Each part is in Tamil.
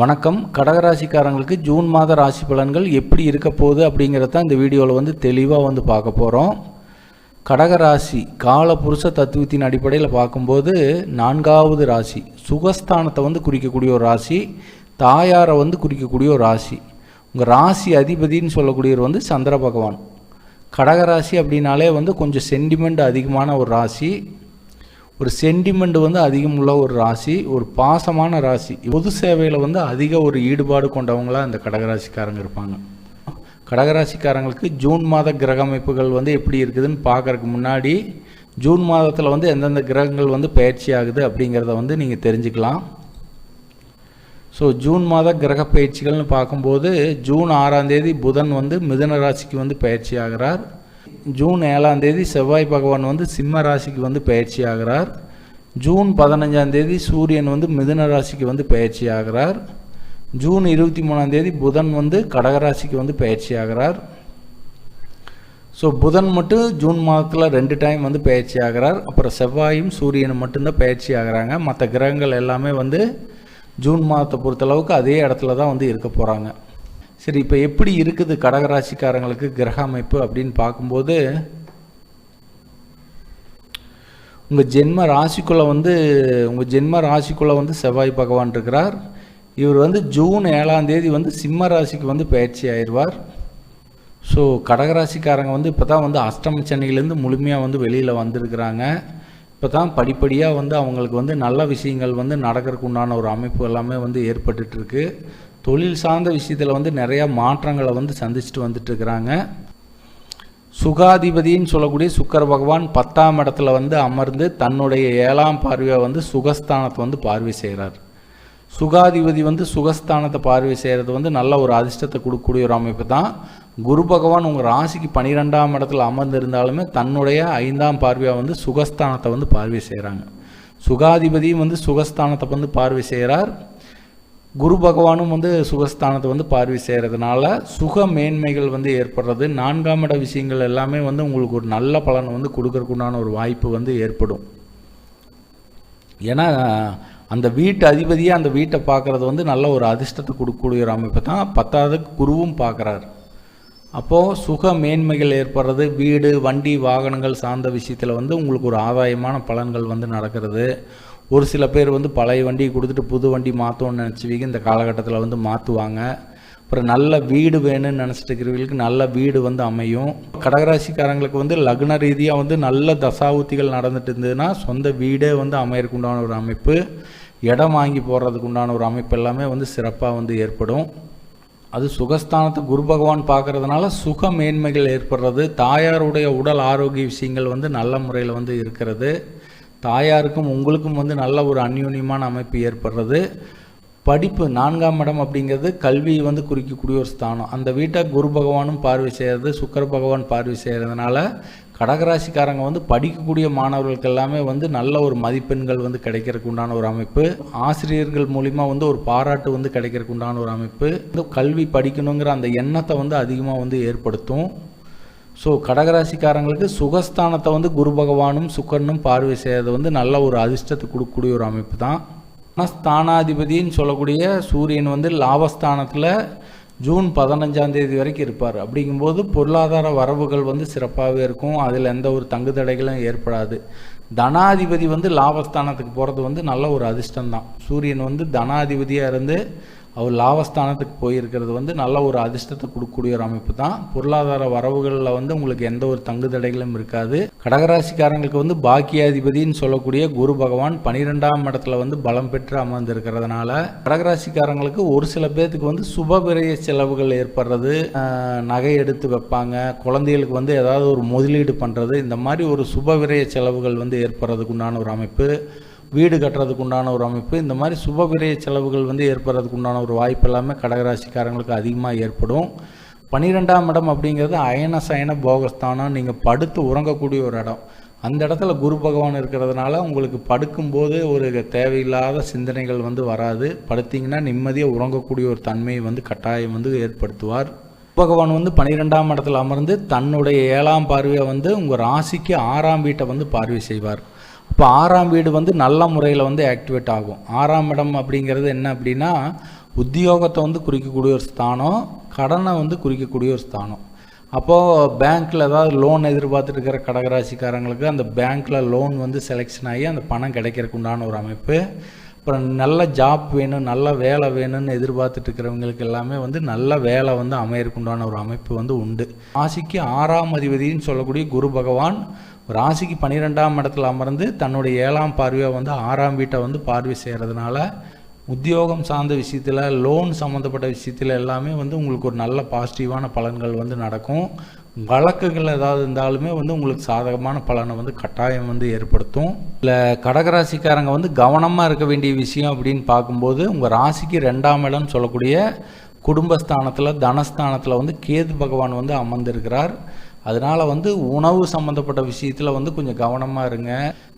வணக்கம். கடகராசிக்காரங்களுக்கு ஜூன் மாத ராசி பலன்கள் எப்படி இருக்க போகுது அப்படிங்கிறத இந்த வீடியோவில் வந்து தெளிவாக வந்து பார்க்க போகிறோம் கடகராசி கால புருஷ தத்துவத்தின் அடிப்படையில் பார்க்கும்போது நான்காவது ராசி சுகஸ்தானத்தை வந்து குறிக்கக்கூடிய ஒரு ராசி தாயாரை வந்து குறிக்கக்கூடிய ஒரு ராசி. உங்கள் ராசி அதிபதின்னு சொல்லக்கூடியவர் வந்து சந்திர பகவான். கடகராசி அப்படின்னாலே வந்து கொஞ்சம் சென்டிமெண்ட் அதிகமான ஒரு ராசி. ஒரு சென்டிமெண்ட் வந்து அதிகம் உள்ள ஒரு ராசி ஒரு பாசமான ராசி. பொது சேவையில் வந்து அதிக ஒரு ஈடுபாடு கொண்டவங்களாக இந்த கடகராசிக்காரங்க இருப்பாங்க. கடகராசிக்காரங்களுக்கு ஜூன் மாத கிரக அமைப்புகள் வந்து எப்படி இருக்குதுன்னு பார்க்குறக்கு முன்னாடி ஜூன் மாதத்தில் வந்து எந்தெந்த கிரகங்கள் வந்து பயிற்சி ஆகுது அப்படிங்கிறத வந்து நீங்கள் தெரிஞ்சுக்கலாம். ஸோ ஜூன் மாத கிரக பயிற்சிகள்னு பார்க்கும்போது ஜூன் ஆறாம் தேதி புதன் வந்து மிதன ராசிக்கு வந்து பயிற்சி ஆகிறார். ஜூன் ஏழாம் தேதி செவ்வாய் பகவான் வந்து சிம்ம ராசிக்கு வந்து பயிற்சி ஆகிறார். ஜூன் பதினஞ்சாம் தேதி சூரியன் வந்து மிதுன ராசிக்கு வந்து பயிற்சி ஆகிறார். ஜூன் இருபத்தி மூணாம் தேதி புதன் வந்து கடகராசிக்கு வந்து பயிற்சி ஆகிறார். ஸோ புதன் மட்டும் ஜூன் மாதத்தில் ரெண்டு டைம் வந்து பயிற்சி ஆகிறார். அப்புறம் செவ்வாயும் சூரியனும் மட்டும்தான் பயிற்சி ஆகிறாங்க. மற்ற கிரகங்கள் எல்லாமே வந்து ஜூன் மாதத்தை பொறுத்தளவுக்கு அதே இடத்துல தான் வந்து இருக்க போகிறாங்க சரி இப்போ எப்படி இருக்குது கடகராசிக்காரங்களுக்கு கிரக அமைப்பு அப்படின்னு பார்க்கும்போது உங்கள் ஜென்ம ராசிக்குள்ளே வந்து உங்கள் ஜென்ம ராசிக்குள்ளே வந்து செவ்வாய் பகவான் இருக்கிறார். இவர் வந்து ஜூன் ஏழாம் தேதி வந்து சிம்ம ராசிக்கு வந்து பயிற்சி ஆயிடுவார். ஸோ கடகராசிக்காரங்க வந்து இப்போ தான் வந்து அஷ்டம சென்னையிலேருந்து முழுமையாக வந்து வெளியில் வந்திருக்கிறாங்க. இப்போ தான் படிப்படியாக வந்து அவங்களுக்கு வந்து நல்ல விஷயங்கள் வந்து நடக்கிறதுக்கு உண்டான ஒரு அமைப்பு எல்லாமே வந்து ஏற்பட்டுருக்கு தொழில் சார்ந்த விஷயத்தில் வந்து நிறையா மாற்றங்களை வந்து சந்திச்சுட்டு வந்துட்டுருக்கிறாங்க. சுகாதிபதின்னு சொல்லக்கூடிய சுக்கர பகவான் பத்தாம் இடத்துல வந்து அமர்ந்து தன்னுடைய ஏழாம் பார்வையை வந்து சுகஸ்தானத்தை வந்து பார்வை செய்கிறார் சுகாதிபதி வந்து சுகஸ்தானத்தை பார்வை செய்கிறது வந்து நல்ல ஒரு அதிர்ஷ்டத்தை கொடுக்கக்கூடிய ஒரு அமைப்பு தான். குரு பகவான் உங்கள் ராசிக்கு பன்னிரெண்டாம் இடத்துல அமர்ந்திருந்தாலுமே தன்னுடைய ஐந்தாம் பார்வையாக வந்து சுகஸ்தானத்தை வந்து பார்வை செய்கிறாங்க சுகாதிபதியும் வந்து சுகஸ்தானத்தை வந்து பார்வை செய்கிறார் குரு பகவானும் வந்து சுகஸ்தானத்தை வந்து பார்வை செய்கிறதுனால சுக மேன்மைகள் வந்து ஏற்படுறது. நான்காம் இட விஷயங்கள் எல்லாமே வந்து உங்களுக்கு ஒரு நல்ல பலனை வந்து கொடுக்கறக்குண்டான ஒரு வாய்ப்பு வந்து ஏற்படும். ஏன்னா அந்த வீட்டு அதிபதியாக அந்த வீட்டை பார்க்குறது வந்து நல்ல ஒரு அதிர்ஷ்டத்தை கொடுக்கக்கூடிய ஒரு அமைப்பு தான் பத்தாவதுக்கு குருவும் பார்க்குறாரு. அப்போது சுக மேன்மைகள் ஏற்படுறது வீடு வண்டி வாகனங்கள் சார்ந்த விஷயத்தில் வந்து உங்களுக்கு ஒரு ஆதாயமான பலன்கள் வந்து நடக்கிறது. ஒரு சில பேர் வந்து பழைய வண்டியை கொடுத்துட்டு புது வண்டி மாற்றணும்னு நினச்சிவிங்க. இந்த காலகட்டத்தில் வந்து மாற்றுவாங்க அப்புறம் நல்ல வீடு வேணும்னு நினச்சிட்டு இருக்கிறவங்களுக்கு நல்ல வீடு வந்து அமையும். கடகராசிக்காரங்களுக்கு வந்து லக்ன ரீதியாக வந்து நல்ல தசாவுத்திகள் நடந்துட்டு இருந்ததுன்னா சொந்த வீடே வந்து அமையறதுக்கு உண்டான ஒரு அமைப்பு. இடம் வாங்கி போடுறதுக்கு உண்டான ஒரு அமைப்பு எல்லாமே வந்து சிறப்பாக வந்து ஏற்படும். அது சுகஸ்தானத்தை குரு பகவான் பார்க்கறதுனால சுக மேன்மைகள் ஏற்படுறது. தாயாருடைய உடல் ஆரோக்கிய விஷயங்கள் வந்து நல்ல முறையில் வந்து இருக்கிறது. தாயாருக்கும் உங்களுக்கும் வந்து நல்ல ஒரு அந்யூன்யமான அமைப்பு ஏற்படுறது. படிப்பு நான்காம் இடம் அப்படிங்கிறது கல்வியை வந்து குறிக்கக்கூடிய ஒரு ஸ்தானம். அந்த வீட்டை குரு பகவானும் பார்வை செய்கிறது சுக்கர பகவான் பார்வை செய்கிறதுனால கடகராசிக்காரங்க வந்து படிக்கக்கூடிய மாணவர்களுக்கு எல்லாமே வந்து நல்ல ஒரு மதிப்பெண்கள் வந்து கிடைக்கிறதுக்கு உண்டான ஒரு அமைப்பு. ஆசிரியர்கள் மூலிமா வந்து ஒரு பாராட்டு வந்து கிடைக்கிறதுக்கு உண்டான ஒரு அமைப்பு. இந்த கல்வி படிக்கணுங்கிற அந்த எண்ணத்தை வந்து அதிகமாக வந்து ஏற்படுத்தும். ஸோ கடகராசிக்காரங்களுக்கு சுகஸ்தானத்தை வந்து குரு பகவானும் சுக்கரனும் பார்வை செய்கிறது வந்து நல்ல ஒரு அதிர்ஷ்டத்தை கொடுக்கக்கூடிய ஒரு அமைப்பு தான். ஆனால் ஸ்தானாதிபதின்னு சொல்லக்கூடிய சூரியன் வந்து லாபஸ்தானத்தில் ஜூன் பதினஞ்சாம் தேதி வரைக்கும் இருப்பார். அப்படிங்கும்போது பொருளாதார வரவுகள் வந்து சிறப்பாகவே இருக்கும். அதில் எந்த ஒரு தங்கு தடைகளும் ஏற்படாது. தனாதிபதி வந்து லாபஸ்தானத்துக்கு போகிறது வந்து நல்ல ஒரு அதிர்ஷ்டம் தான் சூரியன் வந்து தனாதிபதியாக இருந்து அவர் லாபஸ்தானத்துக்கு போயிருக்கிறது வந்து நல்ல ஒரு அதிர்ஷ்டத்தை கொடுக்கக்கூடிய ஒரு அமைப்பு தான். பொருளாதார வரவுகளில் வந்து உங்களுக்கு எந்த ஒரு தங்கு தடைகளும் இருக்காது. கடகராசிக்காரங்களுக்கு வந்து பாக்கியாதிபதினு சொல்லக்கூடிய குரு பகவான் பனிரெண்டாம் இடத்துல வந்து பலம் பெற்று அமர்ந்திருக்கிறதுனால கடகராசிக்காரங்களுக்கு ஒரு சில பேர்த்துக்கு வந்து சுபவிரய செலவுகள் ஏற்படுறது நகை எடுத்து வைப்பாங்க குழந்தைகளுக்கு வந்து ஏதாவது ஒரு முதலீடு பண்ணுறது இந்த மாதிரி ஒரு சுபவிரய செலவுகள் வந்து ஏற்படுறதுக்கு உண்டான ஒரு அமைப்பு. வீடு கட்டுறதுக்கு உண்டான ஒரு அமைப்பு இந்த மாதிரி சுப செலவுகள் வந்து ஏற்படுறதுக்கு உண்டான ஒரு வாய்ப்பு எல்லாமே கடகராசிக்காரங்களுக்கு அதிகமாக ஏற்படும். பன்னிரெண்டாம் இடம் அப்படிங்கிறது அயன சயன போகஸ்தானம். நீங்கள் படுத்து உறங்கக்கூடிய ஒரு இடம். அந்த இடத்துல குரு பகவான் இருக்கிறதுனால உங்களுக்கு படுக்கும்போது ஒரு தேவையில்லாத சிந்தனைகள் வந்து வராது. படுத்திங்கன்னா நிம்மதியாக உறங்கக்கூடிய ஒரு தன்மையை வந்து கட்டாயம் வந்து ஏற்படுத்துவார். பகவான் வந்து பன்னிரெண்டாம் இடத்துல அமர்ந்து தன்னுடைய ஏழாம் பார்வையை வந்து உங்கள் ராசிக்கு ஆறாம் வீட்டை வந்து பார்வை செய்வார். இப்போ ஆறாம் வீடு வந்து நல்ல முறையில் வந்து ஆக்டிவேட் ஆகும். ஆறாம் இடம் அப்படிங்கிறது என்ன அப்படின்னா உத்தியோகத்தை வந்து குறிக்கக்கூடிய ஒரு ஸ்தானம் கடனை வந்து குறிக்கக்கூடிய ஒரு ஸ்தானம். அப்போது பேங்க்கில் ஏதாவது லோன் எதிர்பார்த்துட்டு இருக்கிற கடகராசிக்காரங்களுக்கு அந்த பேங்க்கில் லோன் வந்து செலெக்ஷன் ஆகி அந்த பணம் கிடைக்கிறதுக்கு உண்டான ஒரு அமைப்பு. அப்புறம் நல்ல ஜாப் வேணும் நல்ல வேலை வேணும்னு எதிர்பார்த்துட்டு இருக்கிறவங்களுக்கு எல்லாமே வந்து நல்ல வேலை வந்து அமையறக்குண்டான ஒரு அமைப்பு வந்து உண்டு. ராசிக்கு ஆறாம் அதிபதினு சொல்லக்கூடிய குரு பகவான் ராசிக்கு பன்னிரெண்டாம் இடத்துல அமர்ந்து தன்னுடைய ஏழாம் பார்வையை வந்து ஆறாம் வீட்டை வந்து பார்வை செய்கிறதுனால உத்தியோகம் சார்ந்த விஷயத்தில் லோன் சம்மந்தப்பட்ட விஷயத்தில் எல்லாமே வந்து உங்களுக்கு ஒரு நல்ல பாசிட்டிவான பலன்கள் வந்து நடக்கும். வழக்குகள் ஏதாவது இருந்தாலுமே வந்து உங்களுக்கு சாதகமான பலனை வந்து கட்டாயம் வந்து ஏற்படுத்தும். இல்லை கடகராசிக்காரங்க வந்து கவனமாக இருக்க வேண்டிய விஷயம் அப்படின்னு பார்க்கும்போது உங்கள் ராசிக்கு ரெண்டாம் இடம் சொல்லக்கூடிய குடும்பஸ்தானத்தில் தனஸ்தானத்தில் வந்து கேது பகவான் வந்து அமர்ந்திருக்கிறார். அதனால் வந்து உணவு சம்மந்தப்பட்ட விஷயத்தில் வந்து கொஞ்சம் கவனமாக இருங்க.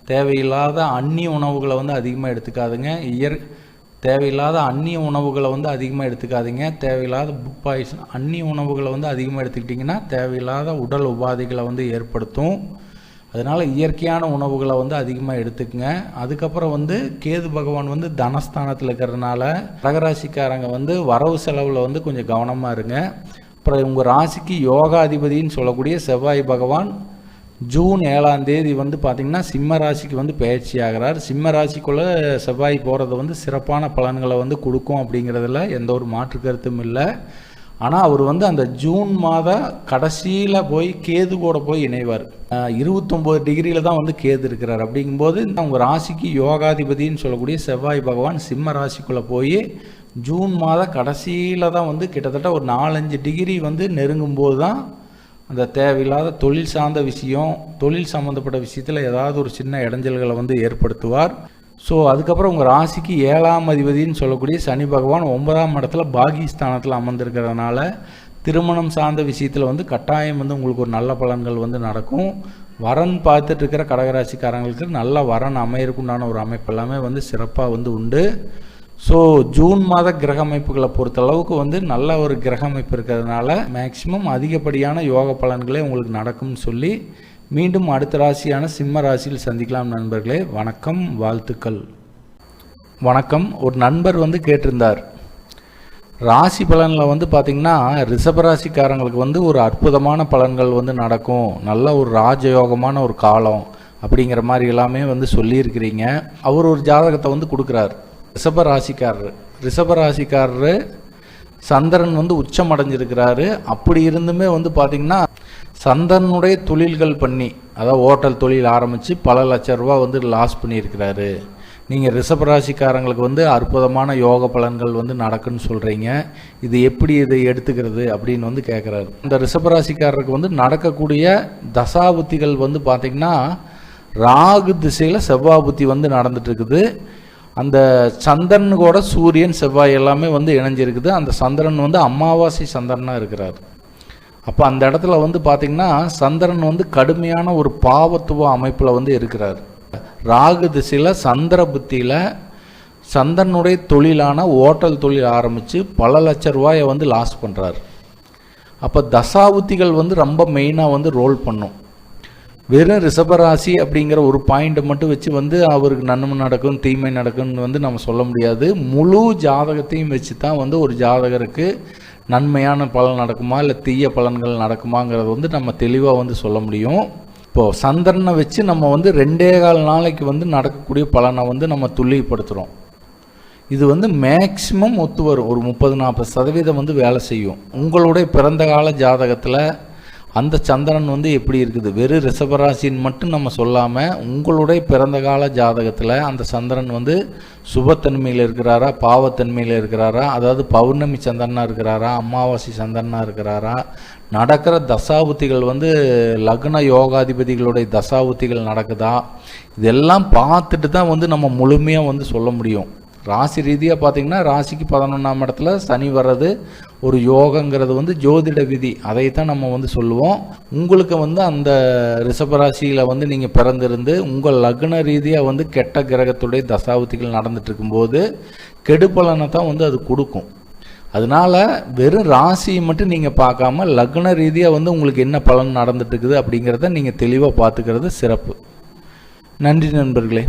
தேவையில்லாத அந்நிய உணவுகளை வந்து அதிகமாக எடுத்துக்காதுங்க. இயற் தேவையில்லாத அந்நிய உணவுகளை வந்து அதிகமாக எடுத்துக்காதீங்க. தேவையில்லாத புக் பாய்சன் அந்நிய உணவுகளை வந்து அதிகமாக எடுத்துக்கிட்டிங்கன்னா தேவையில்லாத உடல் உபாதைகளை வந்து ஏற்படுத்தும். அதனால் இயற்கையான உணவுகளை வந்து அதிகமாக எடுத்துக்கங்க. அதுக்கப்புறம் வந்து கேது பகவான் வந்து தனஸ்தானத்தில் இருக்கிறதுனால கடகராசிக்காரங்க வந்து வரவு செலவில் வந்து கொஞ்சம் கவனமாக இருங்க. அப்புறம் உங்கள் ராசிக்கு யோகாதிபதினு சொல்லக்கூடிய செவ்வாய் பகவான் ஜூன் ஏழாம் தேதி வந்து பார்த்திங்கன்னா சிம்ம ராசிக்கு வந்து பயிற்சி ஆகிறார். சிம்ம ராசிக்குள்ளே செவ்வாய் போகிறது வந்து சிறப்பான பலன்களை வந்து கொடுக்கும் அப்படிங்கிறதுல எந்த ஒரு மாற்று கருத்தும் இல்லை. ஆனால் அவர் வந்து அந்த ஜூன் மாத கடைசியில் போய் கேது கூட போய் இணைவார். இருபத்தொம்போது டிகிரியில் தான் வந்து கேது இருக்கிறார். அப்படிங்கும்போது உங்கள் ராசிக்கு யோகாதிபதினு சொல்லக்கூடிய செவ்வாய் பகவான் சிம்ம ராசிக்குள்ளே போய் ஜூன் மாத கடைசியில் தான் வந்து கிட்டத்தட்ட ஒரு நாலஞ்சு டிகிரி வந்து நெருங்கும்போது தான் அந்த தேவையில்லாத தொழில் சார்ந்த விஷயம் தொழில் சம்மந்தப்பட்ட விஷயத்தில் ஏதாவது ஒரு சின்ன இடைஞ்சல்களை வந்து ஏற்படுத்துவார். ஸோ அதுக்கப்புறம் உங்கள் ராசிக்கு ஏழாம் அதிபதினு சொல்லக்கூடிய சனி பகவான் ஒன்பதாம் இடத்துல பாகிஸ்தானத்தில் அமர்ந்திருக்கிறதுனால திருமணம் சார்ந்த விஷயத்தில் வந்து கட்டாயம் வந்து உங்களுக்கு ஒரு நல்ல பலன்கள் வந்து நடக்கும். வரன் பார்த்துட்டு இருக்கிற கடகராசிக்காரங்களுக்கு நல்ல வரன் அமையறக்குண்டான ஒரு அமைப்பு எல்லாமே வந்து சிறப்பாக வந்து உண்டு. ஸோ ஜூன் மாத கிரக அமைப்புகளை பொறுத்தளவுக்கு வந்து நல்ல ஒரு கிரக அமைப்பு இருக்கிறதுனால மேக்சிமம் அதிகப்படியான யோக பலன்களே உங்களுக்கு நடக்கும்னு சொல்லி மீண்டும் அடுத்த ராசியான சிம்ம ராசியில் சந்திக்கலாம் நண்பர்களே. வணக்கம் வாழ்த்துக்கள். வணக்கம். ஒரு நண்பர் வந்து கேட்டிருந்தார். ராசி பலனில் வந்து பார்த்திங்கன்னா ரிஷபராசிக்காரங்களுக்கு வந்து ஒரு அற்புதமான பலன்கள் வந்து நடக்கும். நல்ல ஒரு ராஜயோகமான ஒரு காலம் அப்படிங்கிற மாதிரி எல்லாமே வந்து சொல்லியிருக்கிறீங்க. அவர் ஒரு ஜாதகத்தை வந்து கொடுக்குறார். ரிஷப ராசிக்காரர். ரிஷப ராசிக்காரர் சந்திரன் வந்து உச்சம் அடைஞ்சிருக்கிறாரு. அப்படி இருந்துமே வந்து பார்த்திங்கன்னா சந்தனுடைய தொழில்கள் பண்ணி அதாவது ஹோட்டல் தொழில் ஆரம்பித்து பல லட்ச ரூபா வந்து லாஸ் பண்ணியிருக்கிறாரு. நீங்கள் ரிஷபராசிக்காரங்களுக்கு வந்து அற்புதமான யோக பலன்கள் வந்து நடக்குன்னு சொல்கிறீங்க இது எப்படி இதை எடுத்துக்கிறது அப்படின்னு வந்து கேட்குறாரு இந்த ரிஷபராசிக்காரருக்கு வந்து நடக்கக்கூடிய தசாபுத்திகள் வந்து பார்த்திங்கன்னா ராகு திசையில் செவ்வாபுத்தி வந்து நடந்துட்டுருக்குது. அந்த சந்திரன் கூட சூரியன் செவ்வாய் எல்லாமே வந்து இணைஞ்சிருக்குது. அந்த சந்திரன் வந்து அமாவாசை சந்திரனாக இருக்கிறார். அப்போ அந்த இடத்துல வந்து பார்த்திங்கன்னா சந்திரன் வந்து கடுமையான ஒரு பாவத்துவ அமைப்பில் வந்து இருக்கிறார். ராகு திசையில் சந்திர புத்தியில் சந்திரனுடைய தொழிலான ஓட்டல் தொழில் ஆரம்பித்து பல லட்ச ரூபாயை வந்து லாஸ் பண்ணுறார் அப்போ தசாபுத்திகள் வந்து ரொம்ப மெயினாக வந்து ரோல் பண்ணும். வெறும் ரிஷபராசி அப்படிங்கிற ஒரு பாயிண்ட்டை மட்டும் வச்சு வந்து அவருக்கு நன்மை நடக்கும் தீமை நடக்கும்னு வந்து நம்ம சொல்ல முடியாது. முழு ஜாதகத்தையும் வச்சு தான் வந்து ஒரு ஜாதகருக்கு நன்மையான பலன் நடக்குமா இல்லை தீய பலன்கள் நடக்குமாங்கிறது வந்து நம்ம தெளிவாக வந்து சொல்ல முடியும். இப்போது சந்திரனை வச்சு நம்ம வந்து ரெண்டே கால் நாளைக்கு வந்து நடக்கக்கூடிய பலனை வந்து நம்ம துல்லியப்படுத்துகிறோம் இது வந்து மேக்சிமம் ஒத்து வரும். ஒரு முப்பது நாற்பது சதவீதம் வந்து வேலை செய்யும். உங்களுடைய பிறந்த கால ஜாதகத்தில் அந்த சந்திரன் வந்து எப்படி இருக்குது? வெறும் ரிஷபராசின்னு மட்டும் நம்ம சொல்லாமல் உங்களுடைய பிறந்த கால ஜாதகத்தில் அந்த சந்திரன் வந்து சுபத்தன்மையில் இருக்கிறாரா? பாவத்தன்மையில் இருக்கிறாரா? அதாவது பௌர்ணமி சந்திரனாக இருக்கிறாரா? அமாவாசை சந்திரனாக இருக்கிறாரா? நடக்கிற தசாபுத்திகள் வந்து லக்ன யோகாதிபதிகளுடைய தசாபுத்திகள் நடக்குதா? இதெல்லாம் பார்த்துட்டு தான் வந்து நம்ம முழுமையாக வந்து சொல்ல முடியும். ராசி ரீதியாக பார்த்தீங்கன்னா ராசிக்கு பதினொன்றாம் இடத்துல சனி வர்றது ஒரு யோகங்கிறது வந்து ஜோதிட விதி. அதைத்தான் நம்ம வந்து சொல்லுவோம். உங்களுக்கு வந்து அந்த ரிஷபராசியில் வந்து நீங்கள் பிறந்திருந்து உங்கள் லக்ன ரீதியாக வந்து கெட்ட கிரகத்துடைய தசாவதிகள் நடந்துட்டு இருக்கும்போது கெடுபலனை தான் வந்து அது கொடுக்கும். அதனால வெறும் ராசியை மட்டும் நீங்கள் பார்க்காம லக்ன ரீதியாக வந்து உங்களுக்கு என்ன பலன் நடந்துட்டு இருக்குது அப்படிங்கிறத நீங்கள் தெளிவாக பார்த்துக்கிறது சிறப்பு. நன்றி நண்பர்களே.